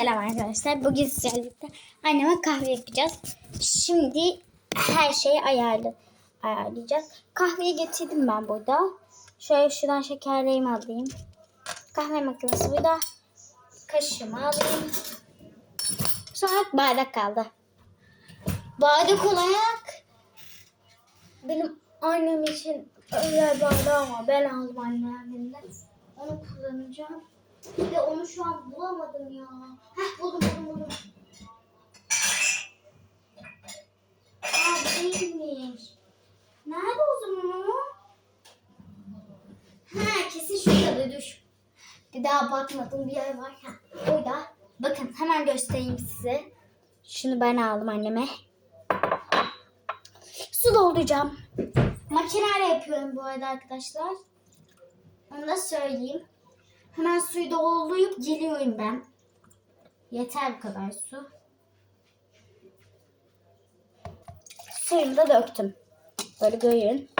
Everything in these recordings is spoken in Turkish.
Selam arkadaşlar. Bugün sizlerle anneme kahve yapacağız. Şimdi her şeyi ayarlı ayarlayacağız. Kahveyi getirdim ben burada. Şöyle şuradan şekerlerimi alayım. Kahve makinesi burada. Kaşığımı alayım. Sonra bardak kaldı. Bardak olarak benim annem için özel bardağı var. Ben aldım annemden. Onu kullanacağım. De onu şu an bulamadım ya. Heh buldum buldum buldum. Aa değilmiş. Nerede o zaman o? Ha kesin şurada dur. Bir daha bakmadım bir yer var. Ha, orada. Bakın hemen göstereyim size. Şunu ben aldım anneme. Su dolduracağım. Makineyle yapıyorum bu arada arkadaşlar. Onu da söyleyeyim. Hemen suyu doldurup geliyorum ben. Yeter bu kadar su. Suyumu da döktüm. Böyle görün.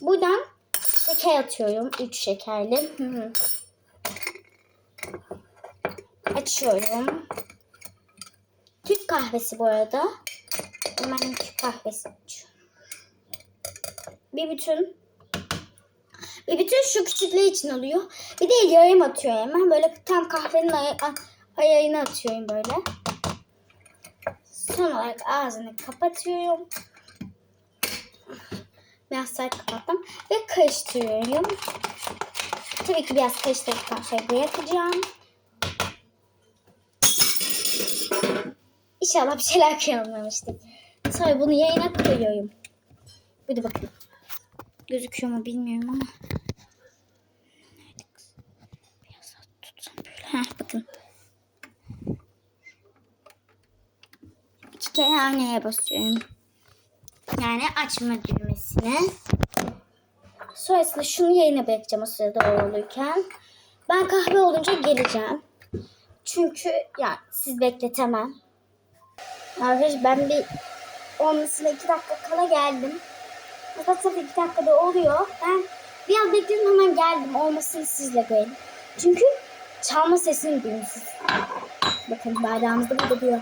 Buradan şeker atıyorum. 3 şekerli. Açıyorum. Türk kahvesi bu arada. Hemen Türk kahvesi açıyorum. Bir bütün ve bütün şu küçüklüğü için oluyor. Bir de yarım atıyor hemen. Böyle tam kahvenin ay- a- ayarını atıyorum böyle. Son olarak ağzını kapatıyorum. Biraz sert kapattım. Ve karıştırıyorum. Tabii ki biraz karıştırdıktan sonra bırakacağım. İnşallah bir şeyler kıyamamıştık. Sonra bunu yayına koyuyorum. Bir de bakın. Gözüküyor mu bilmiyorum ama. Nerede kız? Biraz daha tutsam böyle. Heh, bakın. İki kere aynaya basıyorum. Yani açma düğmesine. Sonrasında şunu yayına bırakacağım o sırada olurken. Ben kahve olunca geleceğim. Çünkü ya siz bekletemem. Arkadaşlar ben bir olmasına iki dakika kala geldim. Fakat tabii iki dakikada oluyor. Ben bir an bekledim hemen geldim. Olmasını sizle görün. Çünkü çalma sesini duyun siz. Bakın bardağımızda burada diyor.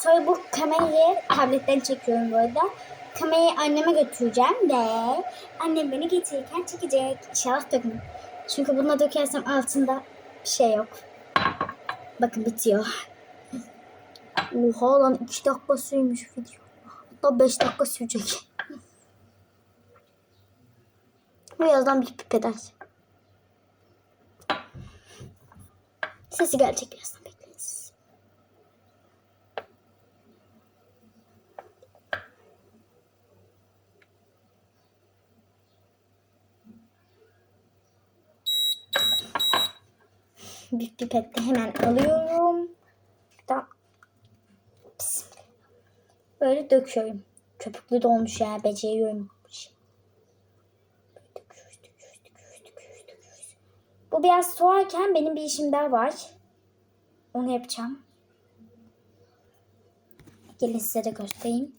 Sonra bu kamerayı tabletten çekiyorum bu arada. Kamerayı anneme götüreceğim ve annem beni getirirken çekecek. İnşallah dökmem. Çünkü buna dökersem altında bir şey yok. Bakın bitiyor. Oha lan 2 dakika sürmüş video. Hatta 5 dakika sürecek. Birazdan bir pipet aç. Sesi gelecek birazdan bekleyin siz. Bir pipetle hemen alıyorum. Böyle döküyorum. Köpüklü dolmuş ya. Beceriyorum. Bu biraz soğarken benim bir işim daha var. Onu yapacağım. Gelin size de göstereyim.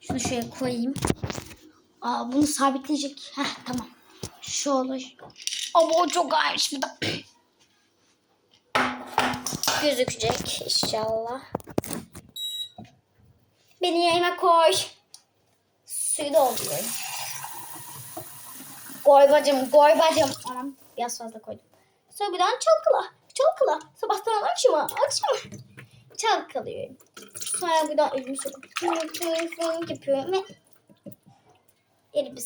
Şunu şöyle koyayım. Aa, bunu sabitleyecek. Heh, tamam. Şu olur. Ama o çok ağırmış bu da. Gözükecek inşallah. Beni yayına koy. Suyu dolduruyorum. Koy bacım, koy bacım. Anam biraz fazla koydum. Sonra bir daha çalkala. Çalkala. Sabahtan akşama, akşama. Çalkalıyorum. Sonra bir daha elimi sokup yapıyorum ve elimi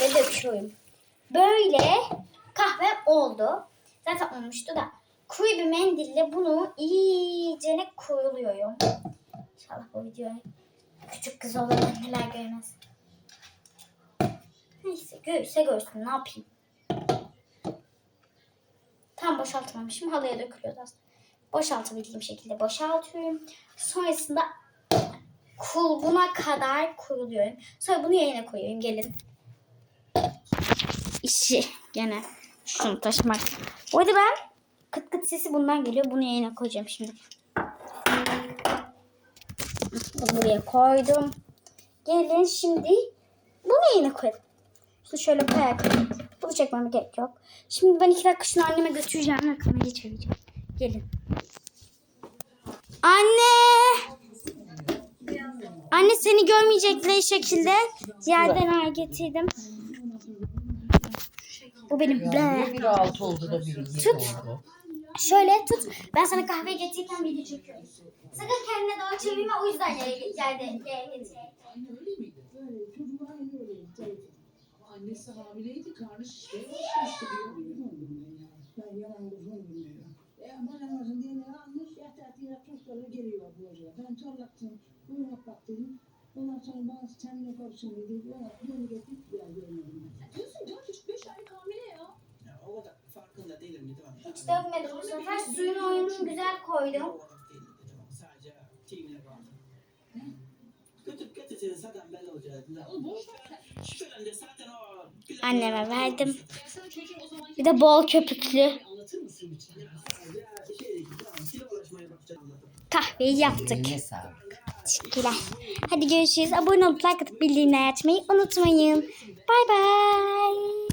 ve döküyorum. Böyle kahve oldu. Zaten olmuştu da. Kuru bir mendille bunu iyicene kuruluyorum. İnşallah bu videoyu küçük kız olur neler görmez. Neyse görse görsün ne yapayım. Tam boşaltmamışım. Halıya dökülüyordu aslında. Boşaltabildiğim şekilde boşaltıyorum. Sonrasında kulbuna kadar kuruluyorum. Sonra bunu yayına koyuyorum. Gelin. İşi gene şunu taşımak. Bu arada ben kıt kıt sesi bundan geliyor. Bunu yayına koyacağım şimdi. Buraya koydum. Gelin şimdi bunu yayına koyalım. Şunu şöyle koyarak. Bu Bunu çekmeme gerek yok. Şimdi ben iki dakika şunu anneme götüreceğim ve kamerayı çevireceğim. Gelin. Anne! Anne seni görmeyecekler şekilde yerden ay getirdim. Bu benim. Niye biri altı oldu da yedi Tut. oldu? Şöyle tut. Ben sana kahve getirirken video çekiyorum. Sakın kendine doğru çevirme o yüzden yere yerde yere getir. Annesi hamileydi, karnı şişmeye başlamıştı diyor. Ben yalan uzun ya. E aman Ramazan diye ne almış yatar diye çocukları geliyor buraya. Ben torlaktım. Buyurun bak dedim. Ondan sonra bana sen ne korksun dedi. Bana beni getirip bir yer görmedim. Diyorsun ya çocuk 5 aylık hamile ya. Ya o kadar farkında değilim ki tamam. Hiç dökmedim bu sefer. Suyun oyununu güzel koydum. O kadar değilim ki tamam. Sadece timine bağlı. Götüp getirsene zaten belli olacak. Oğlum boş ver. Şüphelendi zaten o. Anneme verdim. Bir de bol köpüklü kahveyi yaptık. Teşekkürler. Hadi görüşürüz. Abone olup like atıp bildirimleri açmayı unutmayın. Bay bay.